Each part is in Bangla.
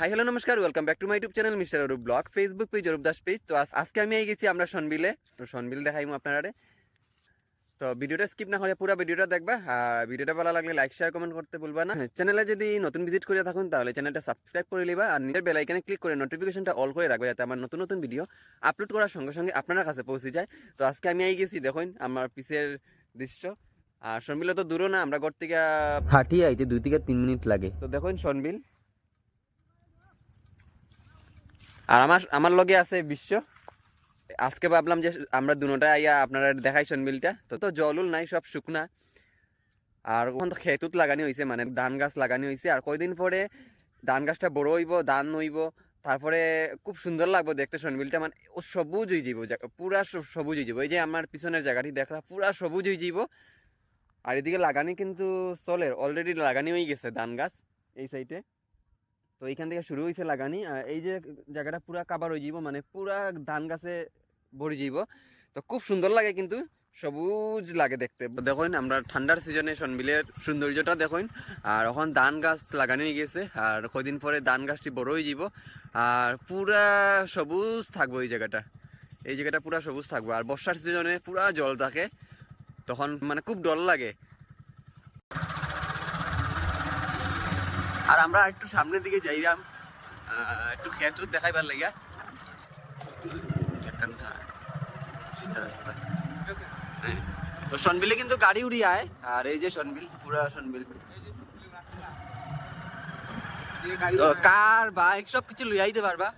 হাই হ্যালো নমস্কার। Welcome back to my YouTube channel mister Arup blog Facebook page Arup Das page তো আজকে আমি এই গেছি আমরা সনবিলে তো সনবিল দেখাইমু আপনারা তো ভিডিওটা স্কিপ না করে পুরো ভিডিওটা দেখবা। আর ভিডিওটা ভালো লাগলে লাইক শেয়ার কমেন্ট করতে ভুলবা না। চ্যানেলে যদি নতুন ভিজিট করে থাকুন তাহলে চ্যানেলটা সাবস্ক্রাইব করে নিবা। আর নিজের বেল আইকনে ক্লিক করে নোটিফিকেশনটা অল করে রাখবে যাতে আমার নতুন নতুন ভিডিও আপলোড করার সঙ্গে সঙ্গে আপনার কাছে পৌঁছে যায়। তো আজকে আমি এই গেছি দেখুন আমার পিসের দৃশ্য। আর সনবিলে তো দূরও না আমরা ঘর থেকে হাঁটিয়ে আইতে দুই থেকে তিন মিনিট লাগে। তো দেখুন সনবিল আর আমার আমার লগে আছে বিশ্ব। আজকে ভাবলাম যে আমরা দুটা আইয়া আপনারা দেখাই সনবিলটা তো তো জলুল নাই, সব শুকনা। আর ওখান তো খেতুত লাগানি হয়েছে মানে ধান গাছ লাগানি হয়েছে আর কয়দিন পরে ধান গাছটা বড় হইব, ধান হইব, তারপরে খুব সুন্দর লাগবে দেখতে সনবিলটা মানে ও সবুজ হয়ে যাব পুরা সবুজ হয়ে যাব এই যে আমার পিছনের জায়গাটি দেখলা, পুরা সবুজ হয়ে যাব আর এদিকে লাগানি কিন্তু চলে অলরেডি লাগানি হয়ে গেছে ধান গাছ, এই সাইডে তো এইখান থেকে শুরু হয়েছে লাগানি। এই যে জায়গাটা পুরা কাবার হয়ে যাব মানে পুরা ধান গাছে ভরে যাব তো খুব সুন্দর লাগে কিন্তু, সবুজ লাগে দেখতে। দেখুন, আমরা ঠান্ডার সিজনে সনবিলের সৌন্দর্যটা দেখুন। আর এখন ধান গাছ লাগানো হয়ে গেছে, আর কদিন পরে ধান গাছটি বড় হয়ে যাব আর পুরা সবুজ থাকব এই জায়গাটা। এই জায়গাটা পুরা সবুজ থাকব। আর বর্ষার সিজনে পুরা জল থাকে, তখন মানে খুব ডর লাগে। আর আমরা একটু সামনের দিকে যাইলাম একটু খেত দেখাইবার লাগিয়া। হ্যাঁ। তো সনবিলে কিন্তু গাড়ি উড়ি আয়, আর এই যে সনবিল, পুরা সনবিল। তো কার, বাইক, সব কিছু লই আইতে পারবা।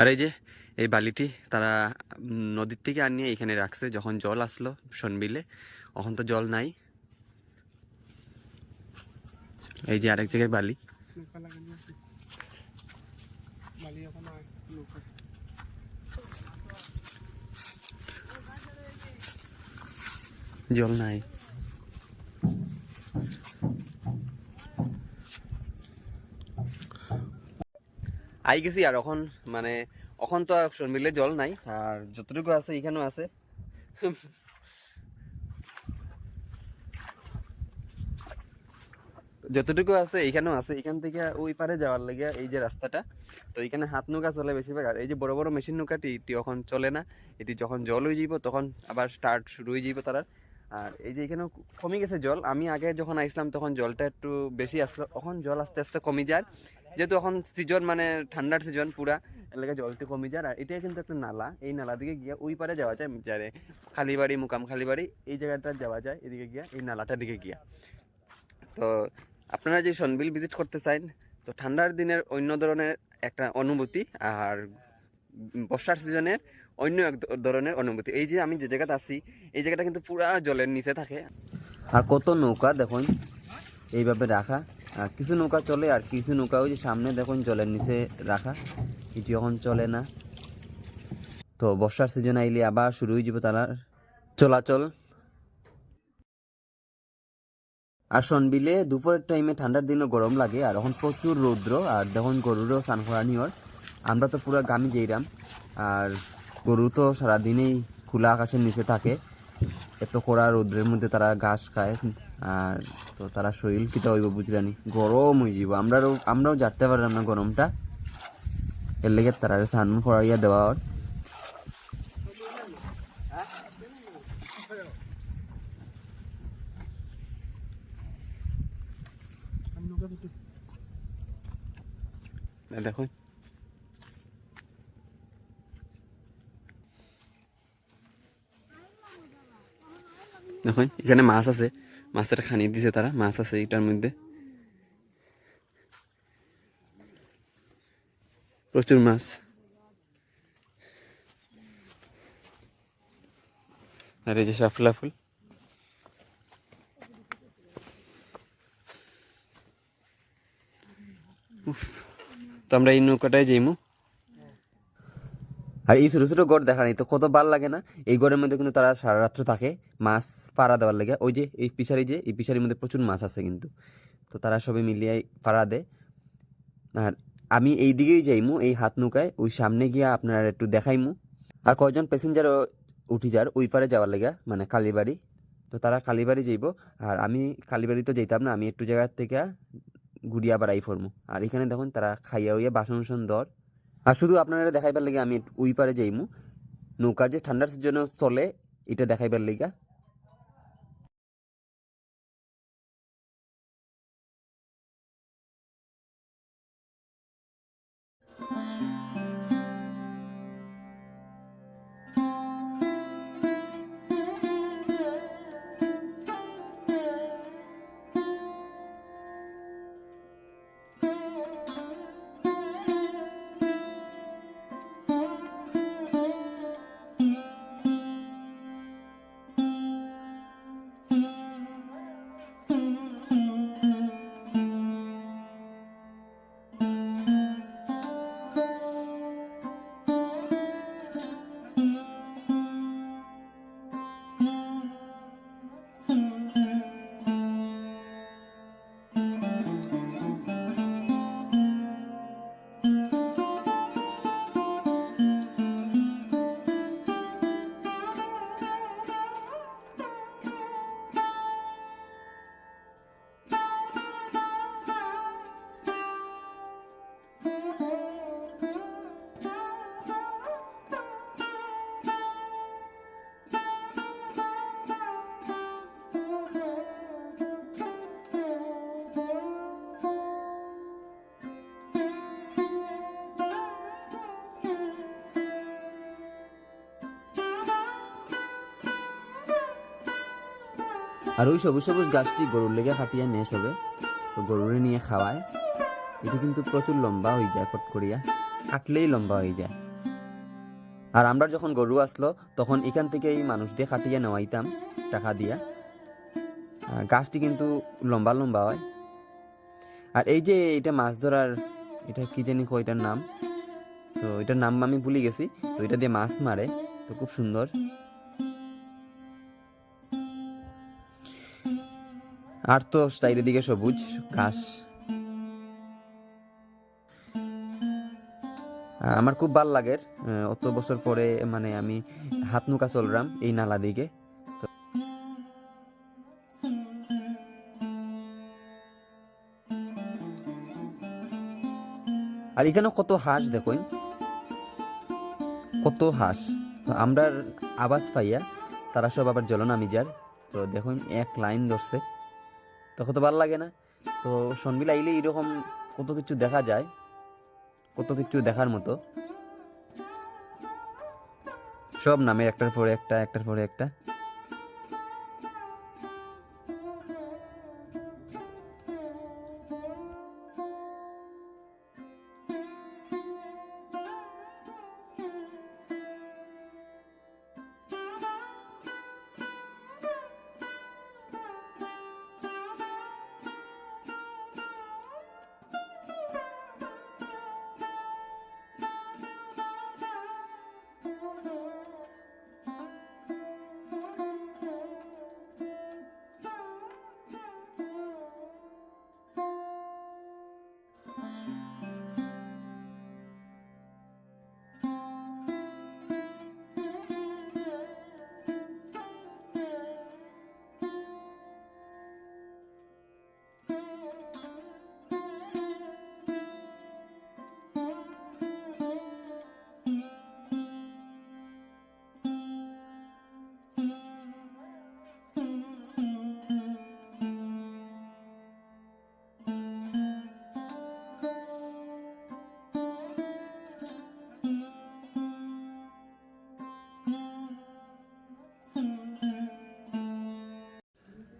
আর এই যে এই বালিটি তারা নদীর থেকে আনিয়ে এখানে রাখছে। যখন জল আসলো সনবিলে তখন তো জল নাই। এই যে আরেক জায়গায় বালি। জল নাই। আই গেছি আর এখন মানে এখন তো মিলে জল নাই, আর যতটুকু আছে এখানেও আছে। যতটুকু আছে এইখানেও আছে, এখান থেকে ওই পারে যাওয়ার লাগে এই যে রাস্তাটা, তো এখানে হাত নৌকা চলে বেশিরভাগ, আর এই যে বড় বড় মেশিন নৌকাটি, এটি এখন চলে না, এটি যখন জল হয়ে যাব তখন আবার স্টার্ট শুরু হয়ে যাব তারা আর এই যে এখানেও কমে গেছে জল। আমি আগে যখন আইসলাম তখন জলটা একটু বেশি আসলো। এখন জল আস্তে আস্তে কমে যায়। যেহেতু এখন সিজন মানে ঠান্ডার সিজন পুরা এলাকায় জলটি কমে যায়। আর এটাই কিন্তু একটা নালা। এই নালা দিকে গিয়ে ওই পারে যাওয়া যায়। যারে খালিবাড়ি, মুকাম খালিবাড়ি, এই জায়গাটা যাওয়া যায়। এদিকে গিয়া, এই নালাটার দিকে গিয়া। তো আপনারা যে সনবিল ভিজিট করতে চান, তো ঠান্ডার দিনের অন্য ধরনের একটা অনুভূতি। আর বর্ষার সিজনের অন্য এক ধরনের অনুভূতি। এই যে আমি যে জায়গাতে আছি, এই জায়গাটা কিন্তু পুরা জলের নিচে থাকে। আর কত নৌকা দেখুন, এইভাবে রাখা। আর কিছু নৌকা চলে আর কিছু নৌকা ওই যে সামনে দেখুন, জলের নিচে রাখা। এটি এখন চলে না। তো বর্ষার সিজন আইলে আবার শুরু হয়ে যাব তারা চলাচল। আর সনবিলে দুপুরের টাইমে ঠান্ডার দিনও গরম লাগে, আর এখন প্রচুর রৌদ্র। আর দেখুন, গরুরও স্নান করানি ওর। আমরা তো পুরো গামি যেইরাম। আর গরু তো সারাদিনেই খোলা আকাশের নিচে থাকে। এত কড়া রৌদ্রের মধ্যে তারা ঘাস খায়, আর তো তারা শরীর কিটা হইব বুঝলানি গরম হয়ে যাব আমরাও আমরাও জানতে পারলাম না গরমটা। এর লেগে তারা স্নান করাইয়া দেওয়া ওর আর নৌকা দুটো দেখুন, এখানে মাছ আছে। মাছের খানি দিছে তারা, মাছ আছে এটার মধ্যে। প্রচুর মাছ। আর এই যে শাপলা ফুল। তো আমরা এই নৌকাটায় যাইমু। আর এই ছোট ছোট গড় দেখা নেই, তো কত ভালো লাগে না? এই গড়ের মধ্যে কিন্তু তারা সারা রাত্র থাকে, মাছ পাড়া দেওয়ার লাগে। ওই যে, এই পিসারি যে, এই পিসারির মধ্যে প্রচুর মাছ আছে কিন্তু। তো তারা সবাই মিলিয়ে পাড়া দেয়। আর আমি এই দিকেই যাইমু, এই হাত নৌকায়, ওই সামনে গিয়া আপনার একটু দেখাইমু। আর কয়জন প্যাসেঞ্জার উঠি যার, ওই পারে যাওয়ার লেগা মানে কালীবাড়ি। তো তারা কালীবাড়ি যাইব। আর আমি কালীবাড়ি তো যেতাম না, আমি একটু জায়গার থেকে ঘুরিয়া বাড়াই ফরমু। আর এখানে দেখুন তারা খাইয়া উইয়া বাসন দর আর শুধু আপনারা দেখাইবার লাগে আমি উইপারে পারে যাইমু। নৌকা যে ঠান্ডার জন্য চলে, এটা দেখাইবার লেগা আর ওই সবুজ সবুজ গাছটি গরুর লেগে ফাটিয়া নেয় সবে তো গরুরে নিয়ে খাওয়ায়। এটা কিন্তু প্রচুর লম্বা হয়ে যায়, ফট করিয়া। কাটলেই লম্বা হয়ে যায়। আর আমরা যখন গরু আসলো, তখন এখান থেকে এই মানুষ দিয়ে কাটিয়ে নেওয়াইতাম, টাকা দিয়া। গাছটি কিন্তু লম্বা লম্বা হয়। আর এই যে এটা মাছ ধরার, এটা কি জানি কো এটার নাম? তো এটার নাম আমি ভুলে গেছি। তো এটা দিয়ে মাছ মারে। তো খুব সুন্দর। আর তো সাইডের দিকে সবুজ, ঘাস। আমার খুব ভালো লাগে অত বছর পরে মানে আমি হাত নৌকা চললাম এই নালা দিকে। আর এখানে কত হাঁস দেখুন। কত হাঁস। তো আমরা আওয়াজ পাইয়া তারা সব আবার জল নামি যার তো দেখুন, এক লাইন ধরছে। তো ভালো লাগে না। তো সন্বিল আইলে এরকম কত কিছু দেখা যায়, কত কিছু দেখার মতো। সব নামে একটার পরে একটা, একটার পরে একটা।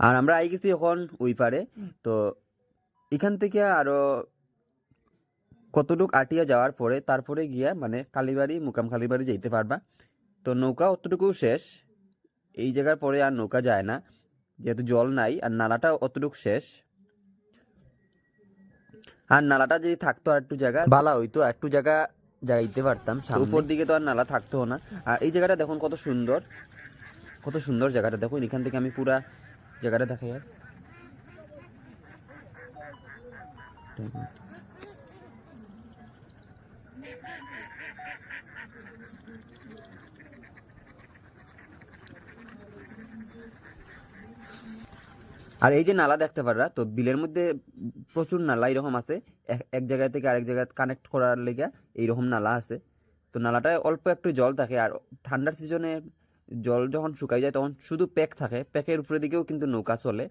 আর আমরা আই গেছি এখন ওই পারে। তো এখান থেকে আরও কতটুক আটিয়া যাওয়ার পরে তারপরে গিয়া মানে কালীবাড়ি মুকাম কালীবাড়ি যাইতে পারবা। তো নৌকা অতটুকু শেষ। এই জায়গার পরে আর নৌকা যায় না। যেহেতু জল নাই আর নালাটা অতটুকু শেষ। আর নালাটা যদি থাকতো আর একটু জায়গা বালা হইতো আর একটু জায়গা যাইতে পারতাম উপর দিকে তো আর নালা থাকতো না। আর এই জায়গাটা দেখুন কত সুন্দর। কত সুন্দর জায়গাটা। দেখুন এখান থেকে আমি পুরা জায়গাটা দেখা যাক আর এই যে নালা দেখতে পারা তো বিলের মধ্যে প্রচুর নালা এরকম আছে। এক জায়গা থেকে আরেক জায়গায় কানেক্ট করার লেগে এইরকম নালা আছে। তো নালাটায় অল্প একটু জল থাকে আর ঠান্ডার সিজনে জল যখন শুকাই যায় তখন শুধু প্যাক থাকে, প্যাকের উপরে দিকেও কিন্তু নৌকা চলে।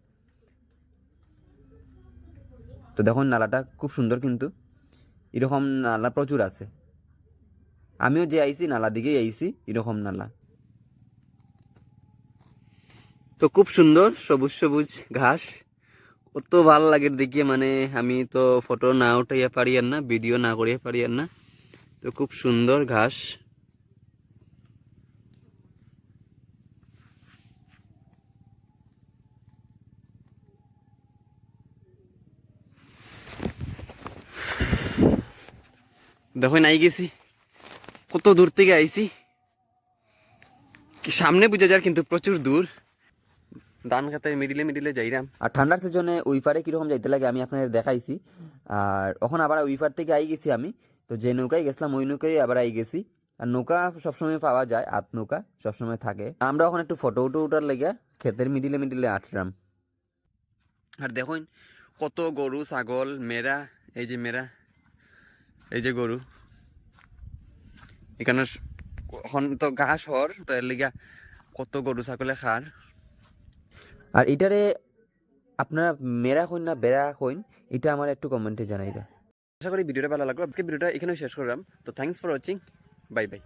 তো দেখুন নালাটা খুব সুন্দর কিন্তু, এরকম নালা প্রচুর আছে। আমিও যে আইছি, নালা দিকেই আইছি, এরকম নালা। তো খুব সুন্দর, সবুজ সবুজ ঘাস। কত ভালো লাগে দেখিয়ে মানে আমি তো ফটো না উঠাইয়া পারি আর না ভিডিও না করিয়া পারি আর না। তো খুব সুন্দর ঘাস। দেখো নাই গেছি। কত দূর থেকে আইছি। কি সামনে বুঝা যায় কিন্তু প্রচুর দূর। ধান খাতায় মিডিলে মিডিলে যাইরাম। আর ঠান্ডার সিজনে ওই পারে কীরকম যাইতে লাগে আমি আপনাদের দেখাইছি। আর ওখানে আবার ওই পার থেকে আই গেছি আমি। তো যে নৌকায় গেছিলাম ওই নৌকায় আবার আই গেছি। আর নৌকা সবসময় পাওয়া যায় আত নৌকা সবসময় থাকে। আমরা ওখানে একটু ফটো উটো উঠার লেগে ক্ষেতের মিডিলে মিডিলে আটলাম আর দেখুন কত গরু ছাগল মেরা এই যে মেরা। এই যে গরু। এখানে এখন তো ঘাস হর তো এর লিগা কত গরু ছাগলে খার। আর এটারে আপনারা মেরা কইন না বেড়া কইন এটা আমার একটু কমেন্টে জানাইবা। আশা করি ভিডিওটা ভালো লাগল। আজকে ভিডিওটা এখানেও শেষ করলাম। তো thanks for watching bye bye